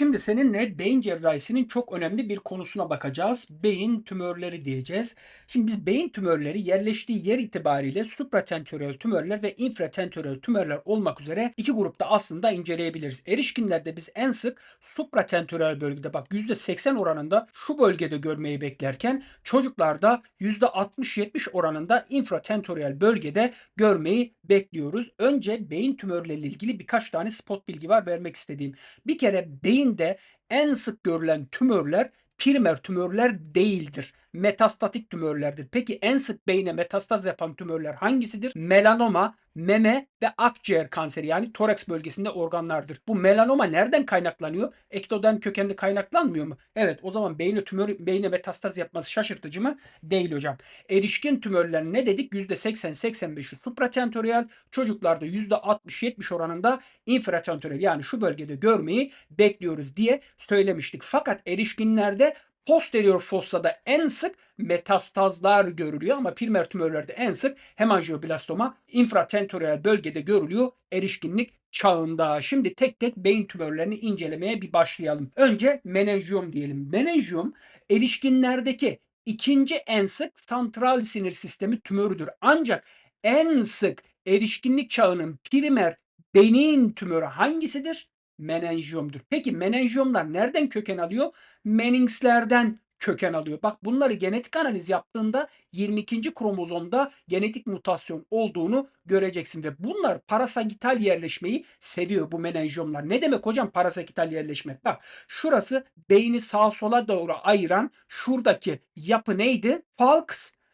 Şimdi seninle beyin cerrahisinin çok önemli bir konusuna bakacağız. Beyin tümörleri diyeceğiz. Şimdi biz beyin tümörleri yerleştiği yer itibariyle supratentorial tümörler ve infratentorial tümörler olmak üzere iki grupta aslında inceleyebiliriz. Erişkinlerde biz en sık supratentorial bölgede bak %80 oranında şu bölgede görmeyi beklerken çocuklarda %60-70 oranında infratentorial bölgede görmeyi bekliyoruz. Önce beyin tümörleriyle ilgili birkaç tane spot bilgi var vermek istediğim. Bir kere beyinde en sık görülen tümörler primer tümörler değildir. Metastatik tümörlerdir. Peki en sık beyne metastaz yapan tümörler hangisidir? Melanoma, meme ve akciğer kanseri yani toraks bölgesinde organlardır. Bu melanoma nereden kaynaklanıyor? Ektoden kökenli kaynaklanmıyor mu? Evet o zaman beyne tümör beyne metastaz yapması şaşırtıcı mı? Değil hocam. Erişkin tümörler ne dedik? %80-85'i supratentorial, çocuklarda %60-70 oranında infratentorial yani şu bölgede görmeyi bekliyoruz diye söylemiştik. Fakat erişkinlerde posterior fossa'da en sık metastazlar görülüyor ama primer tümörlerde en sık hemangioblastoma infratentorial bölgede görülüyor erişkinlik çağında. Şimdi tek tek beyin tümörlerini incelemeye bir başlayalım. Önce menenjiyom diyelim. Menenjiyom erişkinlerdeki ikinci en sık santral sinir sistemi tümörüdür. Ancak en sık erişkinlik çağının primer beyin tümörü hangisidir? Menenjiyomdur. Peki menenjiyomlar nereden köken alıyor? Meningslerden köken alıyor. Bak bunları genetik analiz yaptığında 22. kromozomda genetik mutasyon olduğunu göreceksin ve bunlar parasagital yerleşmeyi seviyor bu menenjiyomlar. Ne demek hocam parasagital yerleşmek? Bak şurası beyni sağa sola doğru ayıran şuradaki yapı neydi?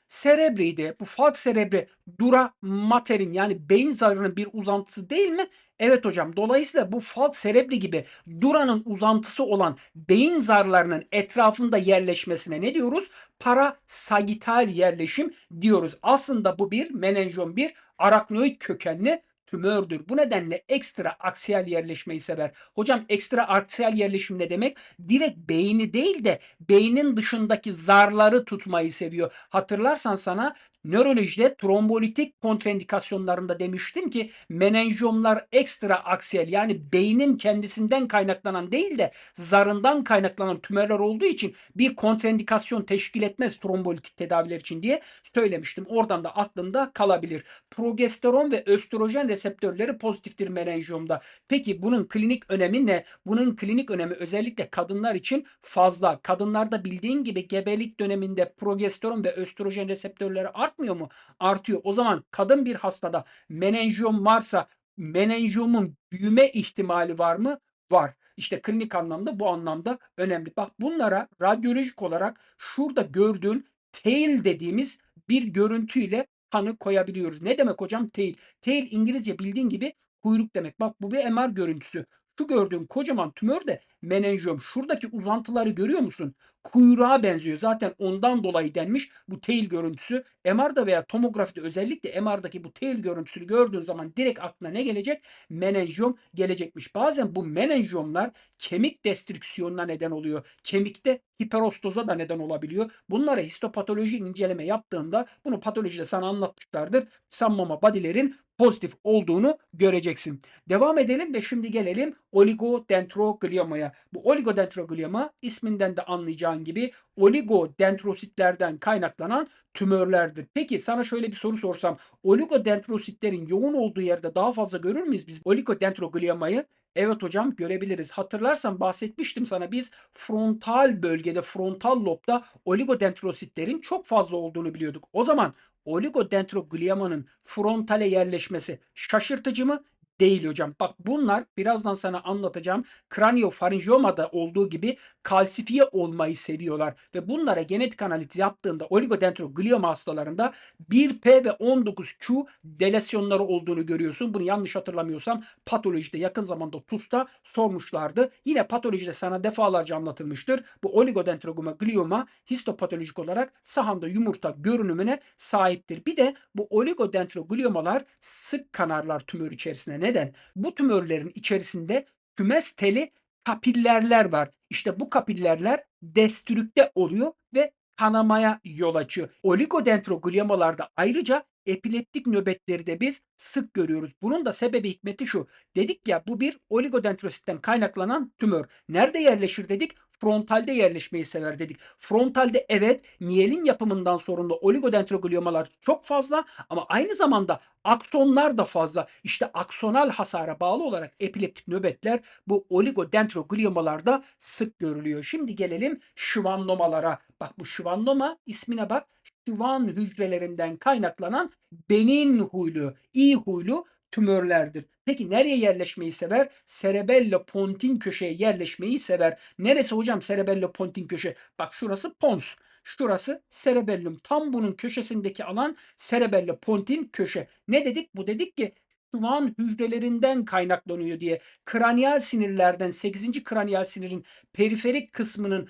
Falx cerebri'ydi. Bu falx cerebri dura mater'in yani beyin zarının bir uzantısı değil mi? Evet hocam. Dolayısıyla bu falx cerebri gibi duranın uzantısı olan beyin zarlarının etrafında yerleşmesine ne diyoruz? Parasagital yerleşim diyoruz. Aslında bu bir menenjom bir araknoid kökenli tümördür. Bu nedenle ekstra aksiyal yerleşmeyi sever. Hocam ekstra aksiyal yerleşim ne demek? Direkt beyni değil de beynin dışındaki zarları tutmayı seviyor. Hatırlarsan sana nörolojide trombolitik kontraindikasyonlarında demiştim ki menenjomlar ekstra aksiyel yani beynin kendisinden kaynaklanan değil de zarından kaynaklanan tümörler olduğu için bir kontraindikasyon teşkil etmez trombolitik tedaviler için diye söylemiştim. Oradan da aklında kalabilir. Progesteron ve östrojen reseptörleri pozitiftir menenjomda. Peki bunun klinik önemi ne? Bunun klinik önemi özellikle kadınlar için fazla. Kadınlarda bildiğin gibi gebelik döneminde progesteron ve östrojen reseptörleri artmıyor mu? Artıyor. O zaman kadın bir hastada menenjom varsa menenjomun büyüme ihtimali var mı? Var. İşte klinik anlamda bu anlamda önemli. Bak bunlara radyolojik olarak şurada gördüğün tail dediğimiz bir görüntüyle tanı koyabiliyoruz. Ne demek hocam tail? Tail İngilizce bildiğin gibi kuyruk demek. Bak bu bir MR görüntüsü. Şu gördüğün kocaman tümör de menenjom. Şuradaki uzantıları görüyor musun? Kuyruğa benziyor. Zaten ondan dolayı denmiş bu tail görüntüsü. MR'da veya tomografide özellikle MR'daki bu tail görüntüsünü gördüğün zaman direkt aklına ne gelecek? Menenjom gelecekmiş. Bazen bu menenjomlar kemik destrüksiyonuna neden oluyor. Kemikte hiperostoza da neden olabiliyor. Bunlara histopatoloji inceleme yaptığında bunu patolojide sana anlatmışlardır. Sammama body'lerin pozitif olduğunu göreceksin. Devam edelim ve şimdi gelelim oligodendrogliomaya. Bu oligodendroglioma isminden de anlayacağın gibi oligodendrositlerden kaynaklanan tümörlerdir. Peki sana şöyle bir soru sorsam oligodendrositlerin yoğun olduğu yerde daha fazla görür müyüz biz oligodendrogliomayı? Evet hocam görebiliriz. Hatırlarsan bahsetmiştim sana biz frontal bölgede, frontal lobda oligodendrositlerin çok fazla olduğunu biliyorduk. O zaman oligodendrogliomanın frontale yerleşmesi şaşırtıcı mı? Değil hocam. Bak bunlar birazdan sana anlatacağım kraniofaringiomada olduğu gibi kalsifiye olmayı seviyorlar ve bunlara genetik analiz yaptığında oligodendroglioma hastalarında 1P ve 19Q delesyonları olduğunu görüyorsun. Bunu yanlış hatırlamıyorsam patolojide yakın zamanda TUS'ta sormuşlardı. Yine patolojide sana defalarca anlatılmıştır. Bu oligodendroglioma histopatolojik olarak sahanda yumurta görünümüne sahiptir. Bir de bu oligodendrogliomalar sık kanarlar tümör içerisine neden? Bu tümörlerin içerisinde kümes teli kapillerler var. İşte bu kapillerler destrükte oluyor ve kanamaya yol açıyor. Oligodendrogliomalarda ayrıca epileptik nöbetleri de biz sık görüyoruz. Bunun da sebebi hikmeti şu. Dedik ya bu bir oligodendrositten kaynaklanan tümör. Nerede yerleşir dedik? Frontalde yerleşmeyi sever dedik. Frontalde evet miyelin yapımından sorumlu oligodendrogliomalar çok fazla ama aynı zamanda aksonlar da fazla. İşte aksonal hasara bağlı olarak epileptik nöbetler bu oligodendrogliomalarda sık görülüyor. Şimdi gelelim şivannomalara. Bak bu şivannoma ismine bak. Şivan hücrelerinden kaynaklanan benin huylu, iyi huylu tümörlerdir. Peki nereye yerleşmeyi sever? Cerebello pontin köşeye yerleşmeyi sever. Neresi hocam cerebello pontin köşe? Bak şurası pons. Şurası cerebellum. Tam bunun köşesindeki alan cerebello pontin köşe. Ne dedik? Bu dedik ki şuvan hücrelerinden kaynaklanıyor diye. Kraniyal sinirlerden 8. kraniyal sinirin periferik kısmının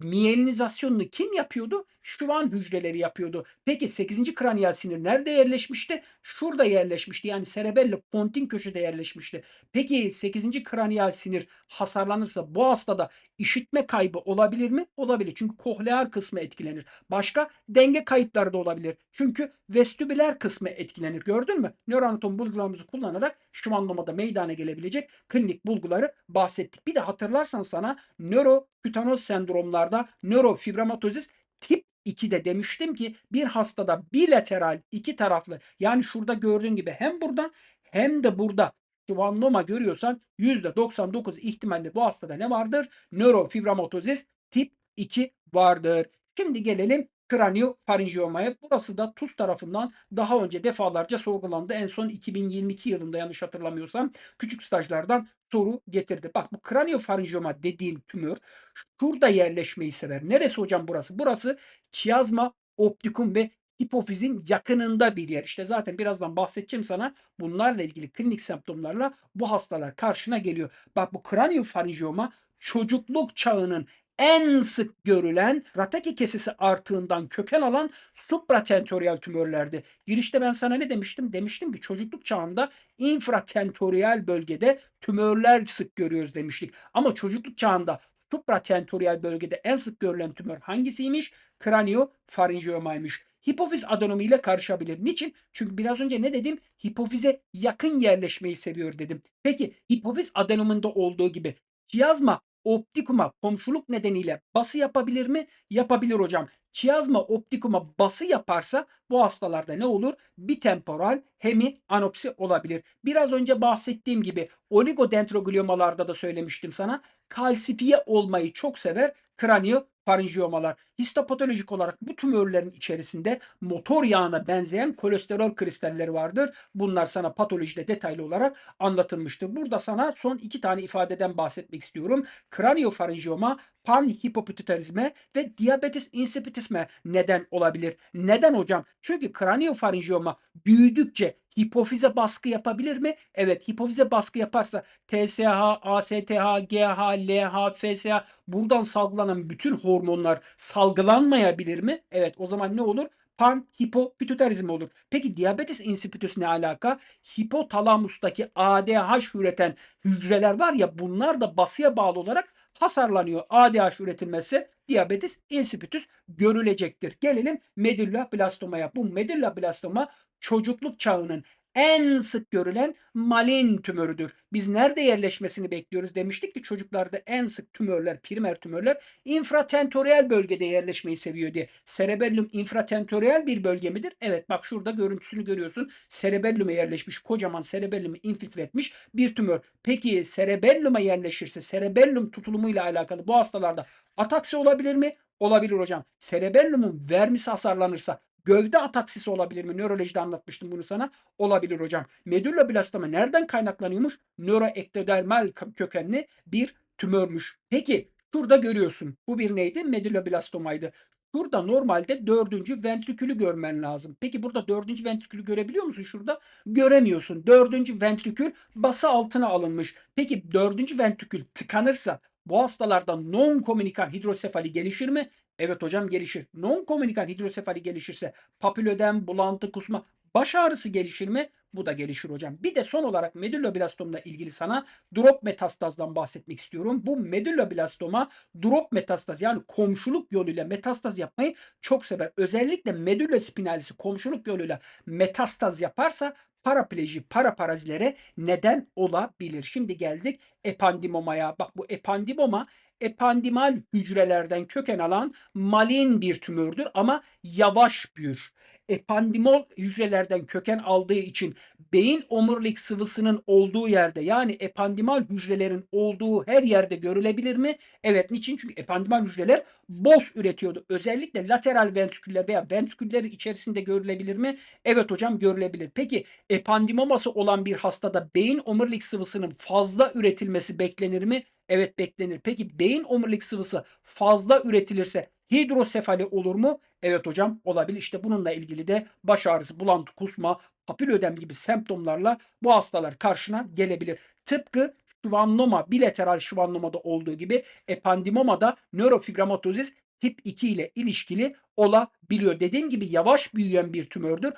miyelinizasyonunu kim yapıyordu? Şuvan hücreleri yapıyordu. Peki 8. kraniyal sinir nerede yerleşmişti? Şurada yerleşmişti. Yani cerebello pontin köşede yerleşmişti. Peki 8. kraniyal sinir hasarlanırsa bu hastada işitme kaybı olabilir mi? Olabilir. Çünkü kohlear kısmı etkilenir. Başka denge kayıpları da olabilir. Çünkü vestibüler kısmı etkilenir. Gördün mü? Nöroanatom bulgularımızı kullanarak şuvanlamada meydana gelebilecek klinik bulguları bahsettik. Bir de hatırlarsan sana nörokütanoz sendromlarda nörofibramatozis tip 2'de demiştim ki bir hastada bilateral iki taraflı yani şurada gördüğün gibi hem burada hem de burada şuvannoma görüyorsan %99 ihtimalle bu hastada ne vardır? Nörofibramatozis tip 2 vardır. Şimdi gelelim kraniofarinjiyomaya. Burası da TUS tarafından daha önce defalarca sorgulandı. En son 2022 yılında yanlış hatırlamıyorsam küçük stajlardan soru getirdi. Bak bu kraniofarinjiyoma dediğin tümör şurada yerleşmeyi sever. Neresi hocam burası? Burası kiazma optikum ve hipofizin yakınında bir yer. İşte zaten birazdan bahsedeceğim sana bunlarla ilgili klinik semptomlarla bu hastalar karşına geliyor. Bak bu kraniofarinjiyoma çocukluk çağının en sık görülen rataki kesesi artığından köken alan supratentorial tümörlerdi. Girişte ben sana ne demiştim? Demiştim ki çocukluk çağında infratentorial bölgede tümörler sık görüyoruz demiştik. Ama çocukluk çağında supratentorial bölgede en sık görülen tümör hangisiymiş? Kraniofarinjiomaymış. Hipofiz adenomu ile karışabilir. Niçin? Çünkü biraz önce ne dedim? Hipofize yakın yerleşmeyi seviyor dedim. Peki hipofiz adenomunda olduğu gibi kiyazma optikuma komşuluk nedeniyle bası yapabilir mi? Yapabilir hocam. Kiyazma optikuma bası yaparsa bu hastalarda ne olur? Bitemporal hemi anopsi olabilir. Biraz önce bahsettiğim gibi oligodendrogliomalarda da söylemiştim sana. Kalsifiye olmayı çok sever kranio farinjiyomalar. Histopatolojik olarak bu tümörlerin içerisinde motor yağına benzeyen kolesterol kristalleri vardır. Bunlar sana patolojide detaylı olarak anlatılmıştır. Burada sana son iki tane ifadeden bahsetmek istiyorum. Kraniofarinjiyoma, panhipopituitarizme ve diabetes insipidisme neden olabilir. Neden hocam? Çünkü kraniofarinjiyoma büyüdükçe hipofize baskı yapabilir mi? Evet hipofize baskı yaparsa TSH, ASTH, GH, LH, FSH buradan salgılanan bütün hormonlar salgılanmayabilir mi? Evet o zaman ne olur? panhipopituitarizm olur. Peki diabetes insipidus ne alaka? Hipotalamustaki ADH üreten hücreler var ya bunlar da basıya bağlı olarak hasarlanıyor. ADH üretilmesi diabetes insipidus görülecektir. Gelelim medulloblastomaya. Bu medulloblastom'a çocukluk çağının en sık görülen malin tümörüdür. Biz nerede yerleşmesini bekliyoruz demiştik ki çocuklarda en sık tümörler, primer tümörler infratentorial bölgede yerleşmeyi seviyor diye. Cerebellum infratentorial bir bölge midir? Evet bak şurada görüntüsünü görüyorsun. Cerebellum'a yerleşmiş kocaman cerebellumu infiltre etmiş bir tümör. Peki cerebellum'a yerleşirse cerebellum tutulumuyla alakalı bu hastalarda ataksi olabilir mi? Olabilir hocam. Cerebellumun vermisi hasarlanırsa Gövde ataksisi olabilir mi? Nörolojide anlatmıştım bunu sana. Olabilir hocam. Medulloblastoma nereden kaynaklanıyormuş? Nöroektodermal kökenli bir tümörmüş. Peki şurada görüyorsun. Bu bir neydi? Medulloblastomaydı. Burada normalde dördüncü ventrikülü görmen lazım. Peki burada dördüncü ventrikülü görebiliyor musun şurada? Göremiyorsun. Dördüncü ventrikül bası altına alınmış. Peki dördüncü ventrikül tıkanırsa bu hastalarda non-komünikan hidrosefali gelişir mi? Evet hocam gelişir. Non-komünikan hidrosefali gelişirse papilödem, bulantı, kusma Baş ağrısı gelişir mi? Bu da gelişir hocam. Bir de son olarak medülloblastomla ilgili sana drop metastazdan bahsetmek istiyorum. Bu medülloblastoma drop metastaz yani komşuluk yoluyla metastaz yapmayı çok sever. Özellikle medülla spinalisi komşuluk yoluyla metastaz yaparsa parapleji, paraparazilere neden olabilir. Şimdi geldik epandimomaya. Bak bu epandimoma epandimal hücrelerden köken alan malin bir tümördür ama yavaş büyür. Epandimol hücrelerden köken aldığı için beyin omurilik sıvısının olduğu yerde yani epandimal hücrelerin olduğu her yerde görülebilir mi? Evet niçin? Çünkü epandimal hücreler boz üretiyordu. Özellikle lateral ventriküller veya ventriküllerin içerisinde görülebilir mi? Evet hocam görülebilir. Peki epandimoması olan bir hastada beyin omurilik sıvısının fazla üretilmesi beklenir mi? Evet beklenir. Peki beyin omurilik sıvısı fazla üretilirse hidrosefali olur mu? Evet hocam olabilir. İşte bununla ilgili de baş ağrısı, bulantı, kusma, papilödem gibi semptomlarla bu hastalar karşına gelebilir. Tıpkı şivannoma, bilateral şivannomada olduğu gibi epandimomada nörofibramatozis tip 2 ile ilişkili olabiliyor. Dediğim gibi yavaş büyüyen bir tümördür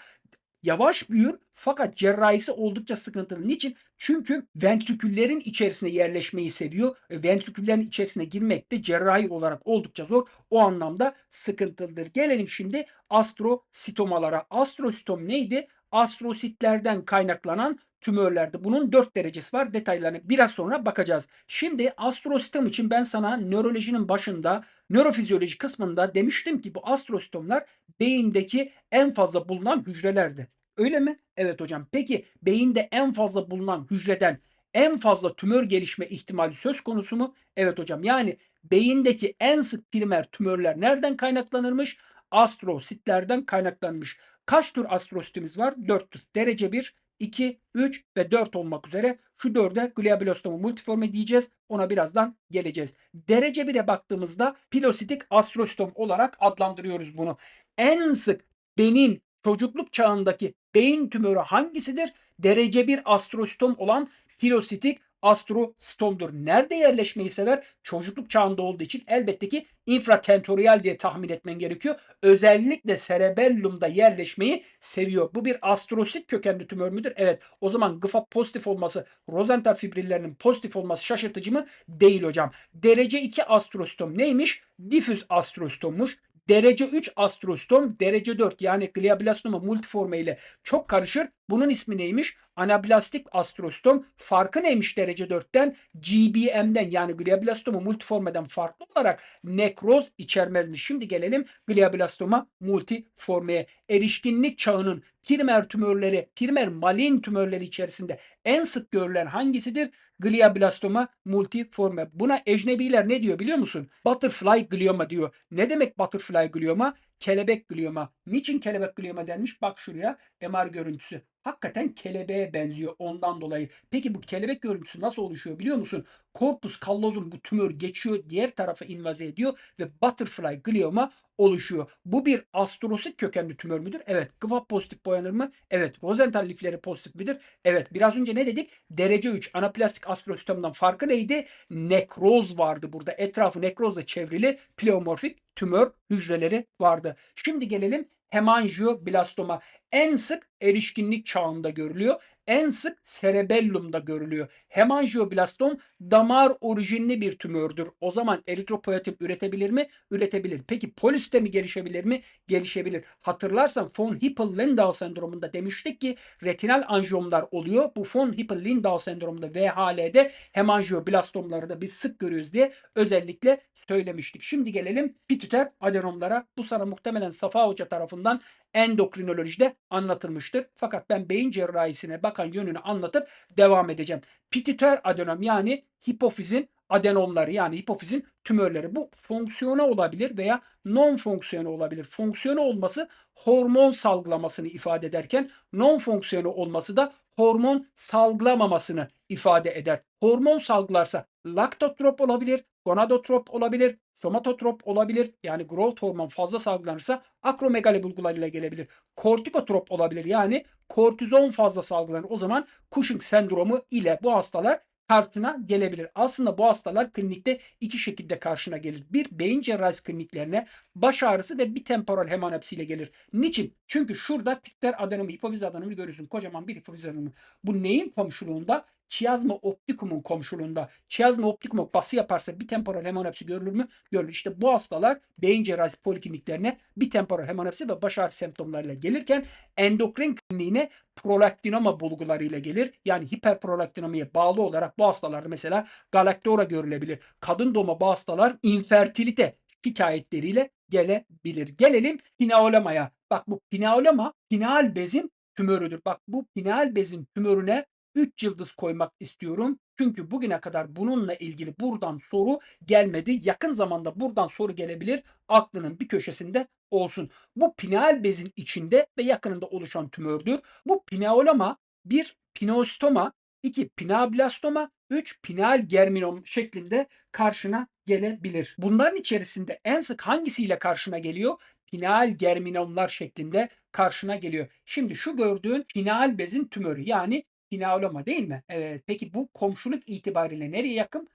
yavaş büyür fakat cerrahisi oldukça sıkıntılı. Niçin? Çünkü ventriküllerin içerisine yerleşmeyi seviyor. Ventriküllerin içerisine girmek de cerrahi olarak oldukça zor. O anlamda sıkıntılıdır. Gelelim şimdi astrositomalara. Astrositom neydi? Astrositlerden kaynaklanan tümörlerde. Bunun 4 derecesi var. Detaylarına biraz sonra bakacağız. Şimdi astrositom için ben sana nörolojinin başında, nörofizyoloji kısmında demiştim ki bu astrositomlar beyindeki en fazla bulunan hücrelerdi. Öyle mi? Evet hocam. Peki beyinde en fazla bulunan hücreden en fazla tümör gelişme ihtimali söz konusu mu? Evet hocam. Yani beyindeki en sık primer tümörler nereden kaynaklanırmış? Astrositlerden kaynaklanmış. Kaç tür astrositimiz var? 4 tür. Derece 1, 2, 3 ve 4 olmak üzere şu 4'e glioblastoma multiforme diyeceğiz. Ona birazdan geleceğiz. Derece 1'e baktığımızda pilositik astrositom olarak adlandırıyoruz bunu. En sık beyin çocukluk çağındaki beyin tümörü hangisidir? Derece 1 astrositom olan pilositik astrostomdur. Nerede yerleşmeyi sever? Çocukluk çağında olduğu için elbette ki infratentorial diye tahmin etmen gerekiyor. Özellikle cerebellumda yerleşmeyi seviyor. Bu bir astrosit kökenli tümör müdür? Evet. O zaman GFAP pozitif olması, Rosenthal fibrillerinin pozitif olması şaşırtıcı mı? Değil hocam. Derece 2 astrostom neymiş? Difüz astrostommuş. Derece 3 astrostom, derece 4 yani glioblastoma multiforme ile çok karışır. Bunun ismi neymiş? Anablastik astrostom. Farkı neymiş derece 4'ten? GBM'den yani glioblastoma multiformeden farklı olarak nekroz içermezmiş. Şimdi gelelim glioblastoma multiformeye. Erişkinlik çağının primer tümörleri, primer malin tümörleri içerisinde en sık görülen hangisidir? Glioblastoma multiforme. Buna ecnebiler ne diyor biliyor musun? Butterfly glioma diyor. Ne demek butterfly glioma? Kelebek glioma. Niçin kelebek glioma denmiş? Bak şuraya MR görüntüsü hakikaten kelebeğe benziyor ondan dolayı. Peki bu kelebek görüntüsü nasıl oluşuyor biliyor musun? Corpus callosum bu tümör geçiyor diğer tarafa invaze ediyor ve butterfly glioma oluşuyor. Bu bir astrosit kökenli tümör müdür? Evet. GFAP pozitif boyanır mı? Evet. Rosenthal lifleri pozitif midir? Evet. Biraz önce ne dedik? Derece 3 anaplastik astrositomdan farkı neydi? Nekroz vardı burada. Etrafı nekrozla çevrili pleomorfik tümör hücreleri vardı. Şimdi gelelim hemangioblastoma en sık erişkinlik çağında görülüyor. En sık cerebellumda görülüyor. Hemangioblastom damar orijinli bir tümördür. O zaman eritropoietin üretebilir mi? Üretebilir. Peki polistemi gelişebilir mi? Gelişebilir. Hatırlarsan von Hippel-Lindau sendromunda demiştik ki retinal anjiyomlar oluyor. Bu von Hippel-Lindau sendromunda VHL'de hemangioblastomları da biz sık görüyoruz diye özellikle söylemiştik. Şimdi gelelim pitüter adenomlara. Bu sana muhtemelen Safa Hoca tarafından endokrinolojide anlatılmıştır. Fakat ben beyin cerrahisine bakan yönünü anlatıp devam edeceğim. Pitüter adenom yani hipofizin adenomları yani hipofizin tümörleri. Bu fonksiyona olabilir veya non fonksiyonu olabilir. Fonksiyonu olması hormon salgılamasını ifade ederken non fonksiyonu olması da hormon salgılamamasını ifade eder. Hormon salgılarsa laktotrop olabilir, gonadotrop olabilir, somatotrop olabilir. Yani growth hormon fazla salgılanırsa akromegali bulgularıyla gelebilir. Kortikotrop olabilir. Yani kortizon fazla salgılanır. O zaman Cushing sendromu ile bu hastalar karşına gelebilir. Aslında bu hastalar klinikte iki şekilde karşına gelir. Bir beyin cerrahisi kliniklerine baş ağrısı ve bir temporal hemanapsiyle gelir. Niçin? Çünkü şurada pikler adenomu, hipofiz adenomu görüyorsun. Kocaman bir hipofiz adenomu. Bu neyin komşuluğunda? Chiasma optikum'un komşuluğunda. Chiasma optikum bası yaparsa bir temporal hemanapsi görülür mü? Görülür. İşte bu hastalar beyin cerrahisi polikliniklerine bir temporal hemanapsi ve baş ağrı semptomlarıyla gelirken endokrin kliniğine prolaktinoma bulgularıyla gelir. Yani hiperprolaktinomiye bağlı olarak bu hastalarda mesela galaktora görülebilir. Kadın doğuma bu hastalar infertilite şikayetleriyle gelebilir. Gelelim pineolamaya. Bak bu pineolama pineal bezin tümörüdür. Bak bu pineal bezin tümörüne 3 yıldız koymak istiyorum. Çünkü bugüne kadar bununla ilgili buradan soru gelmedi. Yakın zamanda buradan soru gelebilir. Aklının bir köşesinde olsun. Bu pineal bezin içinde ve yakınında oluşan tümördür. Bu pineolama bir pineostoma, iki pineoblastoma, 3 pineal germinom şeklinde karşına gelebilir. Bunların içerisinde en sık hangisiyle karşına geliyor? Pineal germinomlar şeklinde karşına geliyor. Şimdi şu gördüğün pineal bezin tümörü yani pineoloma değil mi? Evet. Peki bu komşuluk itibariyle nereye yakın?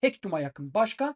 Tektuma yakın. Başka?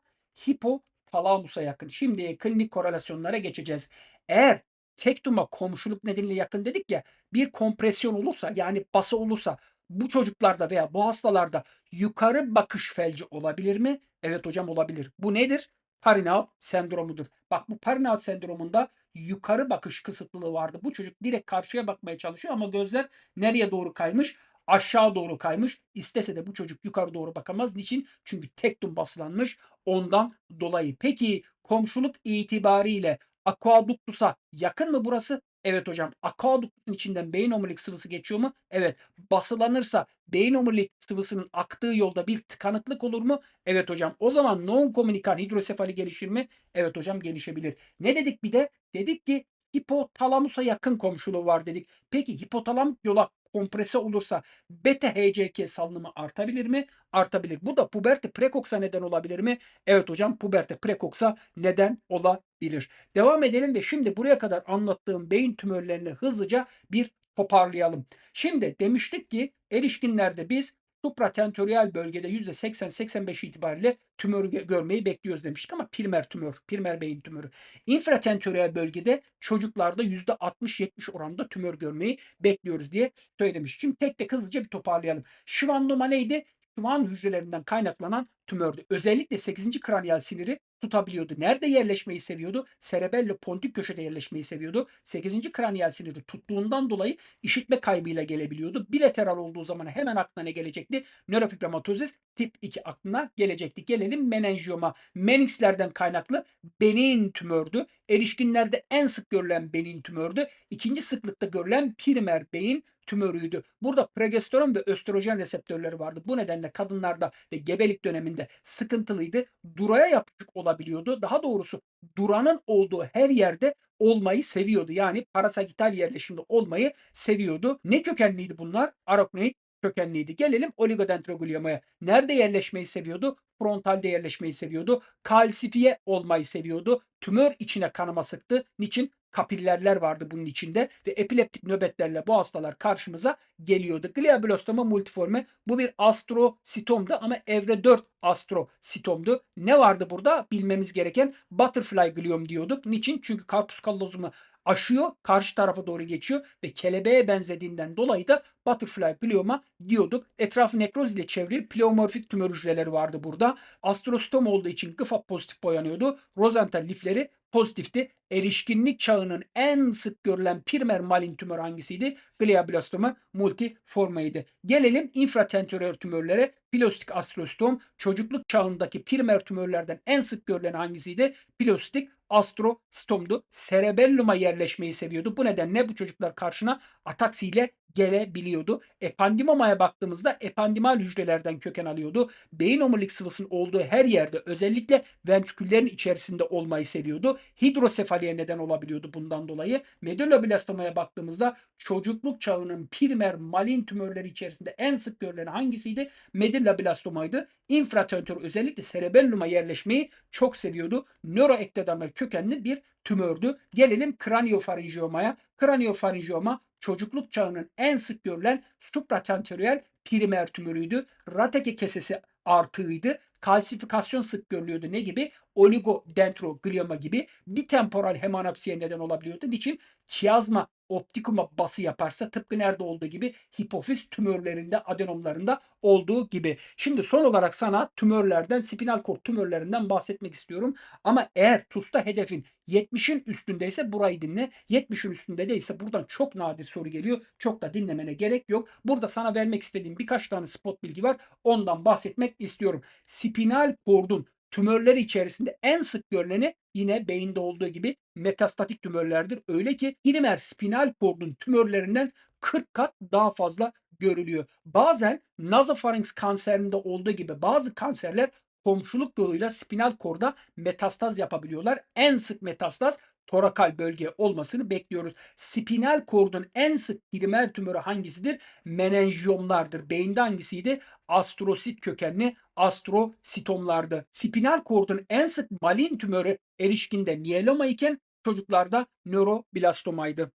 Hipotalamusa yakın. Şimdi klinik korelasyonlara geçeceğiz. Eğer tektuma komşuluk nedeniyle yakın dedik ya bir kompresyon olursa yani bası olursa bu çocuklarda veya bu hastalarda yukarı bakış felci olabilir mi? Evet hocam olabilir. Bu nedir? Parinaud sendromudur. Bak bu Parinaud sendromunda yukarı bakış kısıtlılığı vardı. Bu çocuk direkt karşıya bakmaya çalışıyor ama gözler nereye doğru kaymış? Aşağı doğru kaymış. İstese de bu çocuk yukarı doğru bakamaz. Niçin? Çünkü tektum basılanmış. Ondan dolayı. Peki komşuluk itibariyle aquaductus'a yakın mı burası? Evet hocam. Aquaduct'un içinden beyin omurilik sıvısı geçiyor mu? Evet. Basılanırsa beyin omurilik sıvısının aktığı yolda bir tıkanıklık olur mu? Evet hocam. O zaman non komünikan hidrosefali gelişir mi? Evet hocam gelişebilir. Ne dedik bir de? Dedik ki hipotalamusa yakın komşuluğu var dedik. Peki hipotalamik yola komprese olursa beta HCG salınımı artabilir mi? Artabilir. Bu da puberte prekoksa neden olabilir mi? Evet hocam puberte prekoksa neden olabilir. Devam edelim ve şimdi buraya kadar anlattığım beyin tümörlerini hızlıca bir toparlayalım. Şimdi demiştik ki erişkinlerde biz supratentorial bölgede %80-85 itibariyle tümör görmeyi bekliyoruz demiştik ama primer tümör, primer beyin tümörü. İnfratentorial bölgede çocuklarda %60-70 oranında tümör görmeyi bekliyoruz diye söylemiş. Şimdi tek tek hızlıca bir toparlayalım. Şivandoma neydi? Şivan hücrelerinden kaynaklanan tümördü. Özellikle 8. kraniyal siniri tutabiliyordu. Nerede yerleşmeyi seviyordu? Cerebello pontik köşede yerleşmeyi seviyordu. 8. kraniyal siniri tuttuğundan dolayı işitme kaybıyla gelebiliyordu. Bilateral olduğu zaman hemen aklına ne gelecekti? Nörofibromatosis tip 2 aklına gelecekti. Gelelim menenjiyoma. Meninxlerden kaynaklı benin tümördü. Erişkinlerde en sık görülen benin tümördü. İkinci sıklıkta görülen primer beyin tümörüydü. Burada progesteron ve östrojen reseptörleri vardı. Bu nedenle kadınlarda ve gebelik döneminde sıkıntılıydı. Duraya yapışık olabiliyordu. Daha doğrusu duranın olduğu her yerde olmayı seviyordu. Yani parasagital yerleşimde olmayı seviyordu. Ne kökenliydi bunlar? Arachnoid kökenliydi. Gelelim oligodendrogliomaya. Nerede yerleşmeyi seviyordu? Frontalde yerleşmeyi seviyordu. Kalsifiye olmayı seviyordu. Tümör içine kanama sıktı. Niçin? Kapillerler vardı bunun içinde ve epileptik nöbetlerle bu hastalar karşımıza geliyordu. Glioblastoma multiforme bu bir astrositomdu ama evre 4 astrositomdu. Ne vardı burada? Bilmemiz gereken butterfly gliom diyorduk. Niçin? Çünkü karpuz kallozumu aşıyor, karşı tarafa doğru geçiyor ve kelebeğe benzediğinden dolayı da butterfly glioma diyorduk. Etrafı nekroz ile çevrili pleomorfik tümör hücreleri vardı burada. Astrostom olduğu için gıfa pozitif boyanıyordu. Rosenthal lifleri pozitifti. Erişkinlik çağının en sık görülen primer malin tümör hangisiydi? Glioblastoma multiforme'ydi. Gelelim infratentorial tümörlere. Pilostik astrostom çocukluk çağındaki primer tümörlerden en sık görülen hangisiydi? Pilostik astrostomdu. Cerebelluma yerleşmeyi seviyordu. Bu nedenle bu çocuklar karşına ataksiyle gelebiliyordu. Epandimomaya baktığımızda epandimal hücrelerden köken alıyordu. Beyin omurilik sıvısının olduğu her yerde özellikle ventriküllerin içerisinde olmayı seviyordu. Hidrosefaliye neden olabiliyordu bundan dolayı. Medulloblastomaya baktığımızda çocukluk çağının primer malin tümörleri içerisinde en sık görülen hangisiydi? Medulloblastomaydı. İnfratentör özellikle cerebelluma yerleşmeyi çok seviyordu. Nöroektodermal kökenli bir tümördü. Gelelim kraniofarinjiyomaya. Kraniofarinjiyoma çocukluk çağının en sık görülen supratentorial primer tümörüydü. Rateke kesesi artığıydı. Kalsifikasyon sık görülüyordu. Ne gibi? Oligodendroglioma gibi bitemporal hemanopsiye neden olabiliyordu. Niçin? Kiyazma optikuma bası yaparsa tıpkı nerede olduğu gibi hipofiz tümörlerinde, adenomlarında olduğu gibi. Şimdi son olarak sana tümörlerden, spinal kord tümörlerinden bahsetmek istiyorum. Ama eğer TUS'ta hedefin 70'in üstündeyse burayı dinle. 70'in üstünde değilse buradan çok nadir soru geliyor. Çok da dinlemene gerek yok. Burada sana vermek istediğim birkaç tane spot bilgi var. Ondan bahsetmek istiyorum. Spinal kordun tümörleri içerisinde en sık görüleni yine beyinde olduğu gibi metastatik tümörlerdir. Öyle ki primer spinal kordun tümörlerinden 40 kat daha fazla görülüyor. Bazen nasofarinks kanserinde olduğu gibi bazı kanserler komşuluk yoluyla spinal korda metastaz yapabiliyorlar. En sık metastaz torakal bölge olmasını bekliyoruz. Spinal kordun en sık primer tümörü hangisidir? Menenjiyomlardır. Beyinde hangisiydi? Astrosit kökenli astrositomlardı. Spinal kordun en sık malin tümörü erişkinde miyeloma iken çocuklarda nöroblastomaydı.